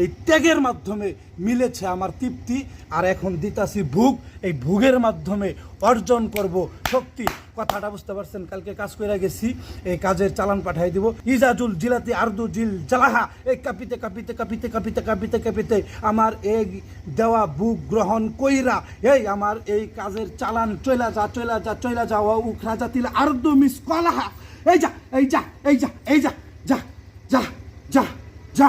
এই ত্যাগের মাধ্যমে মিলেছে আমার তৃপ্তি, আর এখন দিতাছি ভুগ। এই ভুগের মাধ্যমে অর্জন করব শক্তি। কথাটা বুঝতে পারছেন, কালকে কাজ করে গেছি, এই কাজের চালান পাঠাই দিব। ইজাজুল জিলাতি আর্দু জিল জালাহা। এই কাপিতে কাপিতে কাপিতে কাপিতে কাপিতে কাপিতে আমার এই দেওয়া বুক গ্রহণ কইরা, এই আমার এই কাজের চালান চইলা যা চইলা যা, চইলা যাওয়া উখরা জাতিল আর্দু মিস কলাহা এই যা এই যা এই যা এই যা যা যা যা যা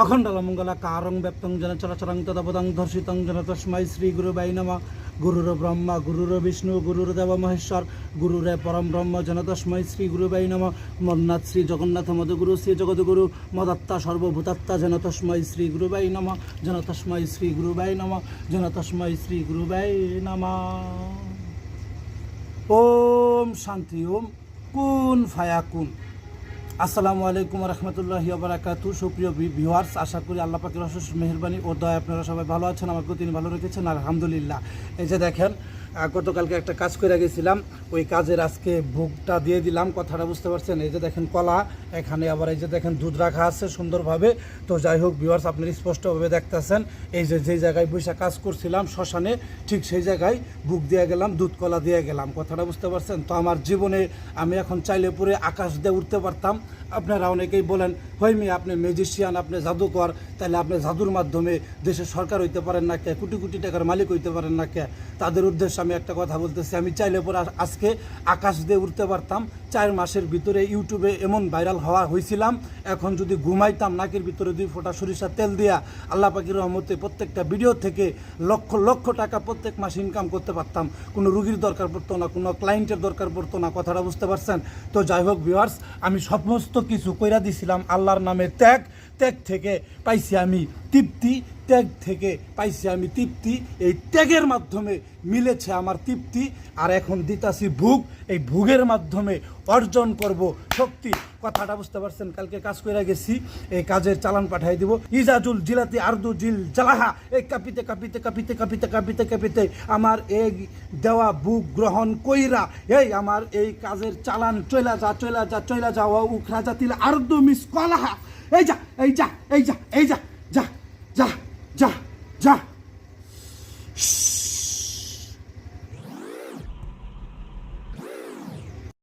মঙ্গলা কারং ব্যক্তং জন চলচরং তদপদং ধর্ষিতং জন তস্মাই শ্রী গুরু বাই নম গুরুর ব্রহ্মা গুরুর বিষ্ণু গুরুর দেব মহেশ্বর গুরুরে পরম ব্রহ্ম জন তস্মাই শ্রী গুরু বাই নম মন্নাথ শ্রী জগন্নাথ মধুগুরু শ্রী জগদ্গুরু মদাত্তা সর্বভূতাত্মা জন তস্মাই শ্রী গুরু বাই নম জন তস্মাই শ্রী গুরু বাই নম জন তস্মাই শ্রী গুরু বাই নম ওম শান্তি ওম কুন ফায়া কুন আসসালামু আলাইকুম রহমতুল্লাহ বারাকাতু। সুপ্রিয় ভিউয়ার্স, আশা করি আল্লাহ পাকের অশেষ মেহরবানি ও দয়া আপনারা সবাই ভালো আছেন আমাকেও তিনি ভালো রেখেছেন আলহামদুলিল্লাহ। এই যে দেখেন গতকালকে একটা কাজ করে গেছিলাম। ওই কাজের আজকে বুকটা দিয়ে দিলাম, কথাটা বুঝতে পারছেন? এই যে দেখেন কলা, এখানে আবার এই যে দেখেন দুধ রাখা আছে সুন্দরভাবে। তো যাই হোক ভিউয়ার্স আপনি স্পষ্টভাবে দেখতেছেন, এই যে যেই জায়গায় বৈশা কাজ করছিলাম শ্মশানে, ঠিক সেই জায়গায় বুক দিয়ে গেলাম, দুধ কলা দিয়ে গেলাম। কথাটা বুঝতে পারছেন? তো আমার জীবনে আমি এখন চাইলে পরে আকাশ দিয়ে উঠতে পারতাম। আপনারা অনেকেই বলেন, হই মি আপনি ম্যাজিশিয়ান আপনি জাদুকর তাহলে আপনি জাদুর মাধ্যমে দেশের সরকার হইতে পারেন না কে? কোটি কোটি টাকার মালিক হইতে পারেন না কে? তাদের উদ্দেশ্যে আমি একটা কথা বলতেছি, আমি চাইলে পরে আজ- আজকে আকাশ দিয়ে উঠতে পারতাম। চার মাসের ভিতরে ইউটিউবে এমন ভাইরাল হওয়া হয়েছিলাম এখন যদি ঘুমাইতাম, নাকের ভিতরে দুই ফোঁটা সরিষার তেল দিয়া আল্লাহ পাখির রহমতে প্রত্যেকটা ভিডিও থেকে লক্ষ লক্ষ টাকা প্রত্যেক মাসে ইনকাম করতে পারতাম। কোনো রুগীর দরকার পড়তো না, কোনো ক্লায়েন্টের দরকার পড়তো না, কথাটা বুঝতে পারছেন? তো যাই হোক ভিউয়ার্স আমি সমস্ত কিছু কইরা দিছিলাম, আল্লাহর নামে ত্যাগ। ত্যাগ থেকে পাইছি আমি তৃপ্তি। ত্যাগ থেকে পাইছি আমি তৃপ্তি। এই ত্যাগের মাধ্যমে মিলেছে আমার তৃপ্তি। আর এখন দিতাছি ভুগ। এই ভুগের মাধ্যমে অর্জন করব শক্তি। কথাটা বুঝতে পারছেন? কালকে কাজ করে গেছি। এই কাজের চালান পাঠাই দিব। ইজাজুল জিলাতি আর্দু জিল জালাহা। এই কাপিতে কাপিতে কাপিতে কাপিতে কাপিতে কাপিতে আমার এই দেওয়া বুক গ্রহণ কইরা, এই আমার এই কাজের চালান চইলা যা চইলা যা, চইলা যাওয়া উখরা জাতিল আর্দু মিস কলাহা এই যা এই যা এই যা এই যা যা যা। যা যা